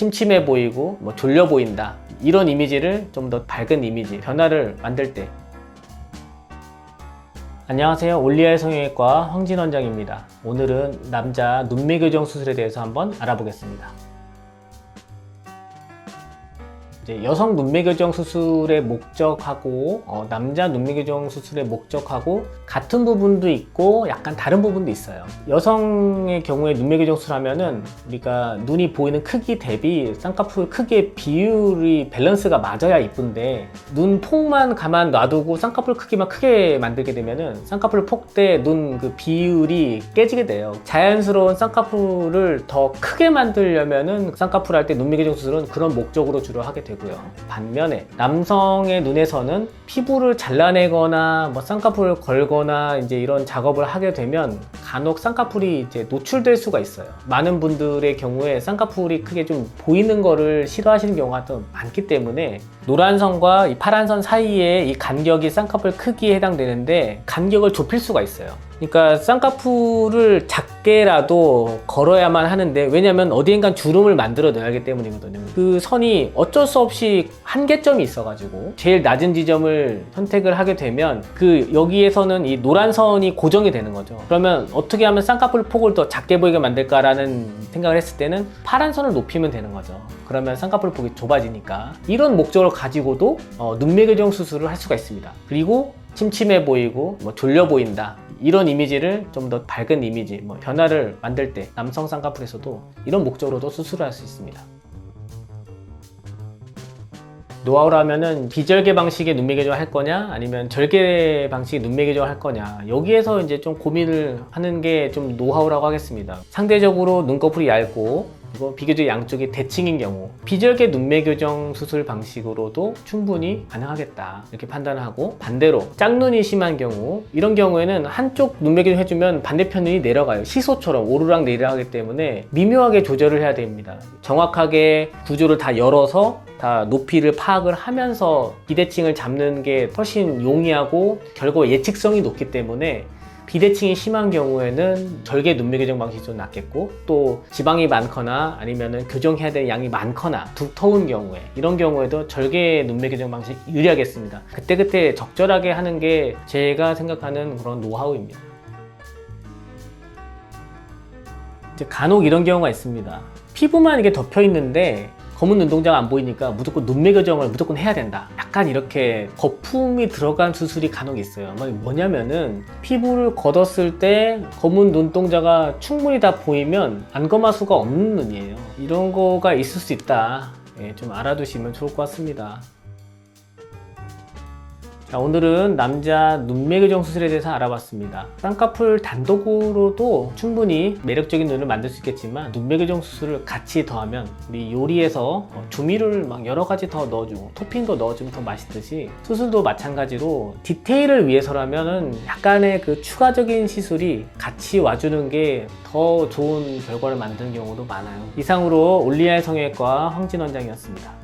침침해 보이고 뭐 졸려 보인다. 이런 이미지를 좀 더 밝은 이미지 변화를 만들 때. 안녕하세요. 올리아의 성형외과 황진 원장입니다. 오늘은 남자 눈매 교정 수술에 대해서 한번 알아보겠습니다 여성 눈매 교정 수술의 목적하고 어, 남자 눈매 교정 수술의 목적하고 같은 부분도 있고 약간 다른 부분도 있어요. 여성의 경우에 눈매 교정 수술하면은 우리가 눈이 보이는 크기 대비 쌍꺼풀 크기의 비율이 밸런스가 맞아야 이쁜데 눈 폭만 가만 놔두고 쌍꺼풀 크기만 크게 만들게 되면은 쌍꺼풀 폭대 눈그 비율이 깨지게 돼요. 자연스러운 쌍꺼풀을 더 크게 만들려면은 쌍꺼풀 할 때 눈매 교정 수술은 그런 목적으로 주로 하게 되고 요. 반면에 남성의 눈에서는 피부를 잘라내거나 뭐 쌍꺼풀을 걸거나 이제 이런 작업을 하게 되면 간혹 쌍꺼풀이 이제 노출될 수가 있어요. 많은 분들의 경우에 쌍꺼풀이 크게 좀 보이는 거를 싫어하시는 경우가 더 많기 때문에 노란 선과 이 파란 선 사이에 이 간격이 쌍꺼풀 크기에 해당되는데 간격을 좁힐 수가 있어요. 그러니까 쌍꺼풀을 작게라도 걸어야만 하는데 왜냐면 어디엔간 주름을 만들어 놔야 하기 때문이거든요. 그 선이 어쩔 수 없이 한계점이 있어가지고 제일 낮은 지점을 선택을 하게 되면 그 여기에서는 이 노란 선이 고정이 되는 거죠. 그러면 어떻게 하면 쌍꺼풀 폭을 더 작게 보이게 만들까라는 생각을 했을 때는 파란 선을 높이면 되는 거죠. 그러면 쌍꺼풀 폭이 좁아지니까 이런 목적을 가지고도 어, 눈매 교정 수술을 할 수가 있습니다. 그리고 침침해 보이고 뭐 졸려 보인다 이런 이미지를 좀 더 밝은 이미지 뭐 변화를 만들 때 남성 쌍꺼풀에서도 이런 목적으로도 수술을 할 수 있습니다. 노하우라면은 비절개 방식의 눈매 교정을 할 거냐 아니면 절개 방식의 눈매 교정을 할 거냐. 여기에서 이제 좀 고민을 하는 게 좀 노하우라고 하겠습니다. 상대적으로 눈꺼풀이 얇고 그리고 비교적 양쪽이 대칭인 경우 비절개 눈매 교정 수술 방식으로도 충분히 가능하겠다. 이렇게 판단을 하고 반대로 짝눈이 심한 경우 이런 경우에는 한쪽 눈매 교정 해주면 반대편 눈이 내려가요. 시소처럼 오르락 내리락하기 때문에 미묘하게 조절을 해야 됩니다. 정확하게 구조를 다 열어서 다 높이를 파악을 하면서 비대칭을 잡는 게 훨씬 용이하고 결국 예측성이 높기 때문에 비대칭이 심한 경우에는 절개 눈매 교정 방식이 좀 낫겠고 또 지방이 많거나 아니면은 교정해야 될 양이 많거나 두터운 경우에 이런 경우에도 절개 눈매 교정 방식 유리하겠습니다. 그때그때 적절하게 하는 게 제가 생각하는 그런 노하우입니다. 이제 간혹 이런 경우가 있습니다. 피부만 이게 덮여 있는데 검은 눈동자가 안 보이니까 무조건 눈매 교정을 무조건 해야 된다. 약간 이렇게 거품이 들어간 수술이 간혹 있어요. 뭐- 뭐냐면은 피부를 걷었을 때 검은 눈동자가 충분히 다 보이면 안검하 수가 없는 눈이에요. 이런 거가 있을 수 있다. 예, 좀 알아두시면 좋을 것 같습니다. 자, 오늘은 남자 눈매 교정 수술에 대해서 알아봤습니다. 쌍꺼풀 단독으로도 충분히 매력적인 눈을 만들 수 있겠지만 눈매 교정 수술을 같이 더하면 우리 요리에서 어, 조미료를 막 여러 가지 더 넣어주고 토핑도 넣어주면 더 맛있듯이 수술도 마찬가지로 디테일을 위해서라면은 약간의 그 추가적인 시술이 같이 와주는 게 더 좋은 결과를 만드는 경우도 많아요. 이상으로 올리아의 성형외과 황진 원장이었습니다.